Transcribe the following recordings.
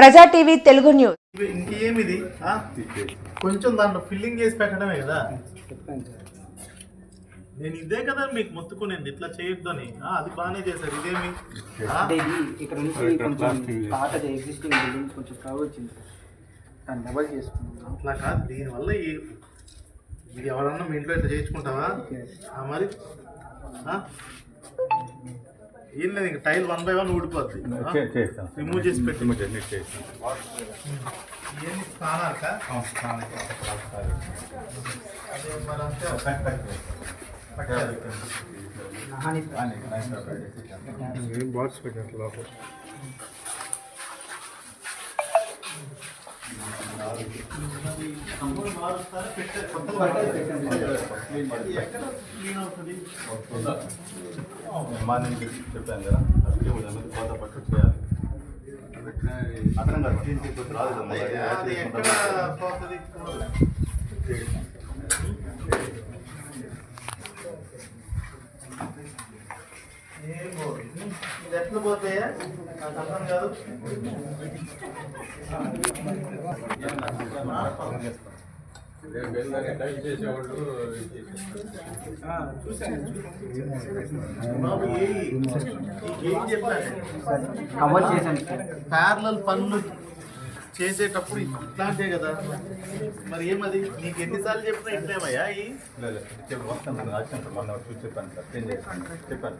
ప్రజా TV Telugu news. ఇంకేమిది? కొంచెం దాంట్లో ఫిల్లింగ్ చేసి పెట్టడమే కదా. నేను ఇదే కదా మీకు మొత్తుకునేది ఇట్లా చేయొద్దని ఆ, అది బాగానే చేశారు. ఇదేమి? ఆ? అంటే ఇది ఇక్కడ నుంచి కొంచెం పాతది ఎగ్జిస్టింగ్ బిల్డింగ్ కొంచెం కవర్ వచ్చింది. దాన్ని డబల్ చేసుకున్నాం. అట్లా కాదు దీనివల్ల ఈ ఇది ఎవరన్నా మీ ఇంట్లో ఇట్లా చేయించుకుంటావా? ఆ, మరి? ఏం లేదు ఇంక టైల్ వన్ బై వన్ ఊడిపోద్ది. రిమూవ్ చేసి పెట్టి. రిమూవ్ చేసి చేస్తాను ఏంది స్నానాలక? అదే మరి అంతే పట్టాలి. నహాని బాక్స్ పెట్టినట్లు లోపల? మార్నింగ్ చెప్పాను కదా అసలు ఉదయం కోత పట్టు చేయాలి అక్కడ రాదు కదా ఇది ఎట్లా పోతాయా? నాకు అర్థం కాదు. కవర్ చేశాను సార్ ప్యారలల్ పనులు. చేసేటప్పుడు ఇట్లాంటే కదా. మరి ఏమది? నీకు ఎన్నిసార్లు చెప్పినా ఇట్లేమయ్యా నేను మొన్న చూసి చెప్పాను సార్. చెప్పాను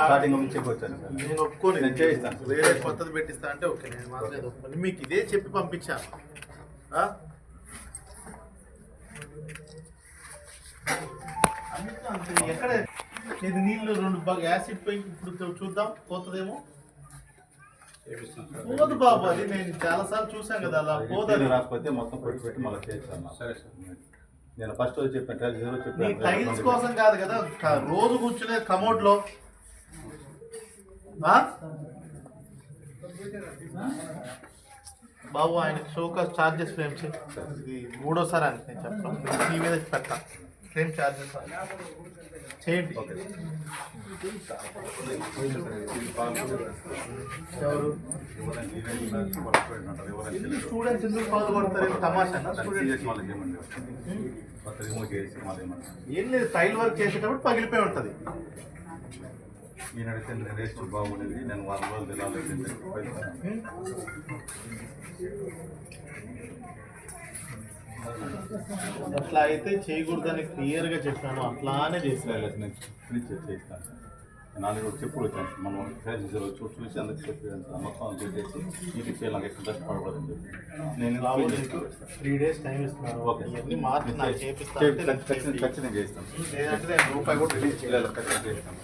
స్టార్టింగ్ నుంచి చెప్పొచ్చాను సార్. నేను ఒప్పుకోను నేను చేయిస్తాను. వేరే కొత్తది పెట్టిస్తా అంటే ఓకే నేను ఒప్పుకోను మీకు ఇదే చెప్పి పంపించా. ఆ? అందుకే అంతే. ఎక్కడ? ఇది నీళ్ళు రెండు బాగా యాసిడ్ పోయి ఇప్పుడు చూద్దాం. పోతుందేమో. పోదు బాబు అది నేను చాలా సార్లు చూసాను కదా అలా పోదని. రాకపోతే మొత్తం కొట్టి పెట్టి మళ్ళీ చేస్తాను సరే సార్. నేను ఫస్ట్ రోజు చెప్పాను జీరో నీ చెప్పాను. టైల్స్ కోసం కాదు కదా రోజు కూర్చునే కమోడ్లో ఆ? బాబు ఆయనకి షోకాస్ చార్జెస్ ఫ్రేమ్స్ ఇది మూడోసారి అని నేను చెప్తాను మీ మీద పెట్టా ఫ్రేమ్ చార్జెస్ చేయండి ఎవరు? స్టూడెంట్స్ ఎందుకు పాలు కొడతారు? తమాషా ఏం లేదు టైల్ వర్క్ చేసేటప్పుడు పగిలిపోయి ఉంటుంది. ఈయన అడిగితే నేను రేస్ట్ బాగుండేది. నేను వారం రోజులు వెళ్ళాలి. అట్లా అయితే చేయకూడదని క్లియర్గా చెప్పాను. అట్లానే చేసిన నేను చేస్తాను. ఒక చెప్పుడు వచ్చాను మనం సైజ్ వచ్చి చూసి అందరికి చెప్పాను సార్ మొత్తం పెట్టేసి నీకు ఇచ్చే నాకు ఎక్కువ డస్ట్ పడకూడదని చెప్పి నేను. త్రీ డేస్ టైం ఇస్తున్నాను ఓకే ఖచ్చితంగా చేస్తాను రూపాయి కూడా రిలీజ్ చేయలేదు లేదు, ఖచ్చితంగా చేస్తాను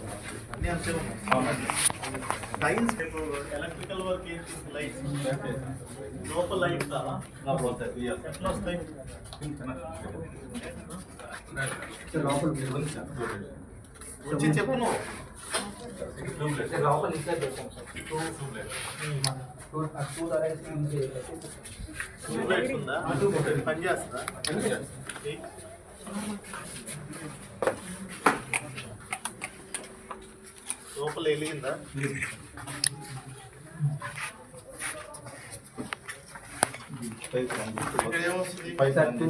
ఎలక్ట్రికల్ వర్క్ ఏంటి లైట్స్ లోపల లైట్స్ ఎట్లా వస్తాయి వచ్చి చెప్పు లోపల పెట్టాం సార్ టూ టూ నుంచి పని చేస్తుందా లోపల వెలిగిందా bathroom bathroom sir two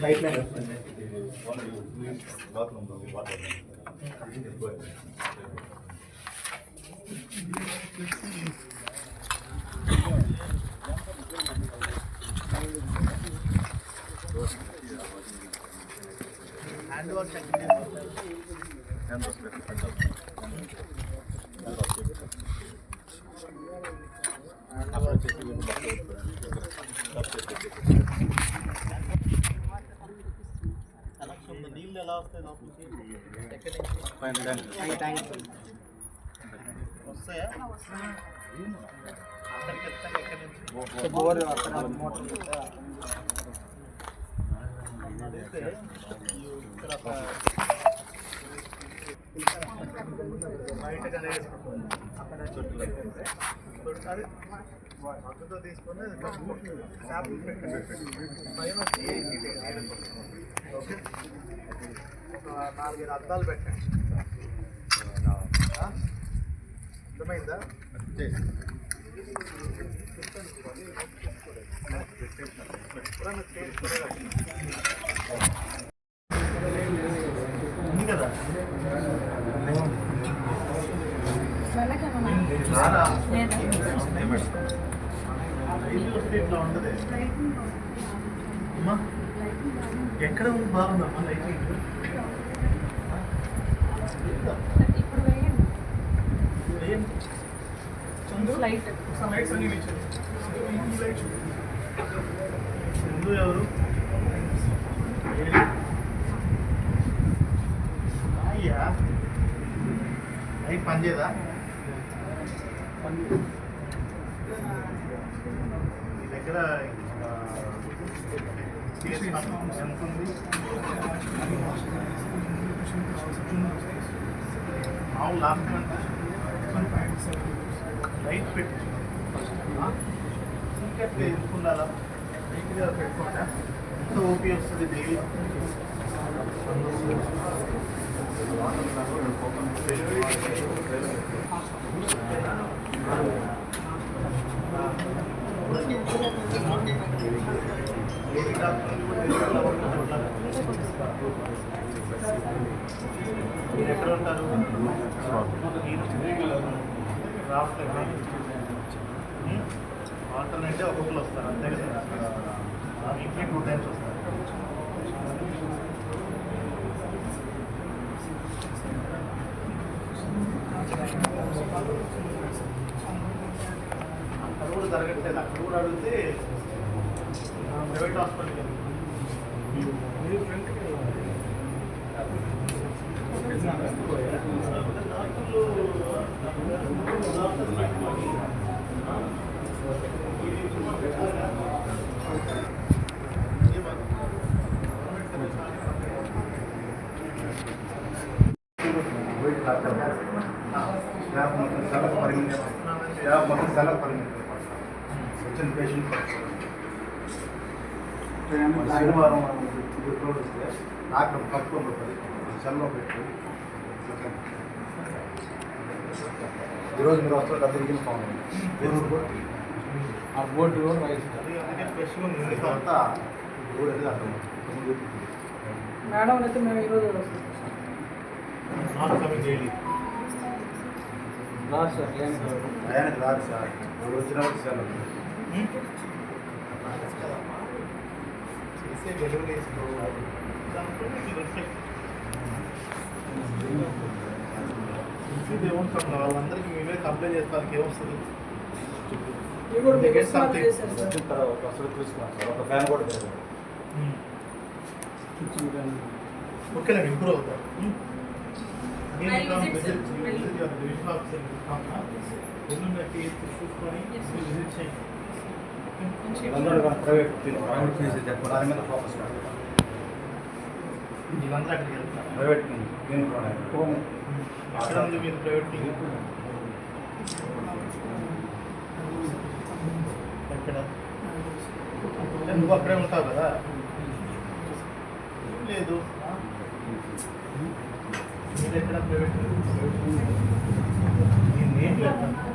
light light వస్తుంది హ్యాండ్ వాష్ కనెక్షన్ నీళ్ళు ఎలా వస్తాయి లోపలికి అక్కడ చుట్టూ అది మద్దతు తీసుకొని శాంపుల్ పైన ఓకే ఒక నాలుగైదు అద్దాలు పెట్టండి ఆ? అర్థమైందా? ఎక్కడ ఉంది బాగుందమ్మా లైటింగ్ ఏం? లైట్ ఎవరు? అయ్యా అయి పనిచేయదా మీ దగ్గర ఎంత ఉంది? మామూలు లాస్ట్ మంత్ లైట్ పెట్టు ఇంకా ఎందుకుండాలా నీట్గా పెట్టుకుంటా ఎంత ఓపీ వస్తుంది డైలీ? మీరు ఎక్కడ ఉంటారు? రాష్ట్ర ఆల్టర్నేట్ hmm? ఒక్కొక్కరు వస్తారు అంతే కదా? వీక్లీ టూ టైమ్స్ వస్తారు. అక్కడ కూడా జరగట్లేదు. అక్కడ కూడా అడిగితే ప్రైవేట్ హాస్పిటల్కి స్టాఫ్ మొత్తం సెలవు పరిమితి స్టాఫ్ మొత్తం సెలవు పరిమితి వచ్చిన పేషెంట్ శనివారం రోడ్ వస్తే డాక్టర్ పట్టుకోబోతుంది సెలవు పెట్టి ఈరోజు మీరు వస్తారు డబ్బు తిరిగి పోవాలి ఆ బోర్డు కూడా రైట్ అందుకే స్పెషల్ ఉంది తర్వాత రోడ్ అనేది అక్కడ మేడం అయితే మేము ఈరోజు వస్తాం కమింగ్ డైలీ రాదు సార్. ఆయనకు రాదు సార్ మూడు వచ్చిన సెలవు చేసే డెలివరీ చేసుకోవాలి ఇది ఏముంటుంది వాళ్ళందరికీ మేమే కంప్లైంట్ చేస్తే వాళ్ళకి ఏమొస్తుంది సార్ సార్ ఓకేలే ఇంప్రూవ్ అవుతారు కేసు చూసుకొని విజిట్ చేయండి వీళ్ళందరూ అక్కడికి వెళ్తారు ప్రైవేట్ ఉంది మీరు ప్రైవేట్ ఎక్కడ నువ్వు అక్కడే ఉంటావు కదా? లేదు. మీరు ఎక్కడ ప్రైవేట్ నేను